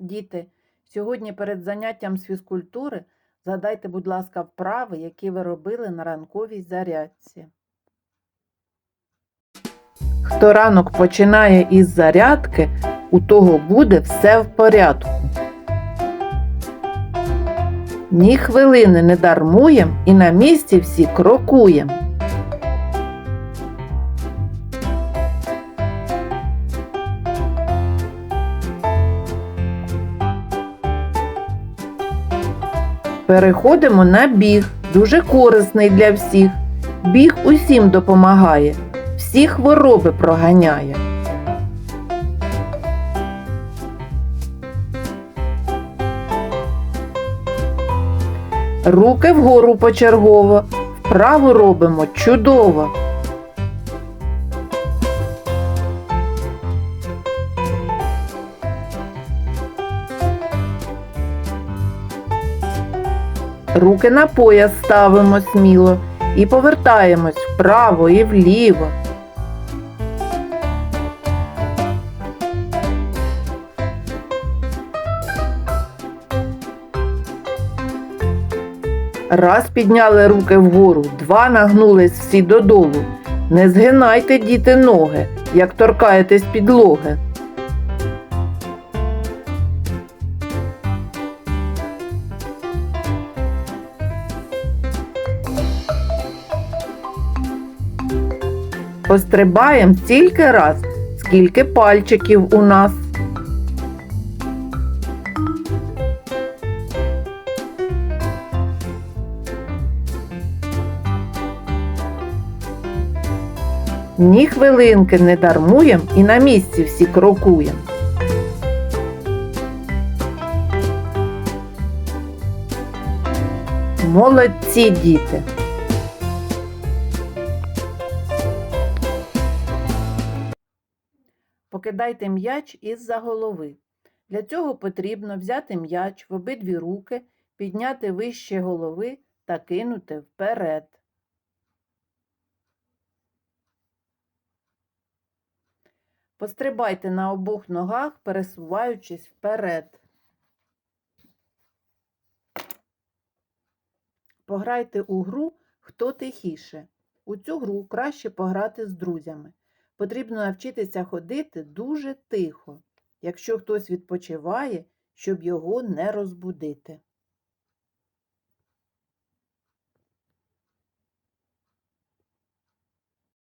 Діти, сьогодні перед заняттям з фізкультури згадайте, будь ласка, вправи, які ви робили на ранковій зарядці. Хто ранок починає із зарядки, у того буде все в порядку. Ні хвилини не дармуєм і на місці всі крокуєм. Переходимо на біг, дуже корисний для всіх. Біг усім допомагає, всі хвороби проганяє. Руки вгору почергово, вправу робимо чудово. Руки на пояс ставимо сміло і повертаємось вправо і вліво. Раз підняли руки вгору, два нагнулись всі додолу. Не згинайте, діти, ноги, як торкаєтесь підлоги. Пострибаєм стільки раз, скільки пальчиків у нас. Ні хвилинки не дармуєм і на місці всі крокуєм. Молодці діти! Покидайте м'яч із-за голови. Для цього потрібно взяти м'яч в обидві руки, підняти вище голови та кинути вперед. Пострибайте на обох ногах, пересуваючись вперед. Пограйте у гру хто тихіше. У цю гру краще пограти з друзями. Потрібно навчитися ходити дуже тихо, якщо хтось відпочиває, щоб його не розбудити.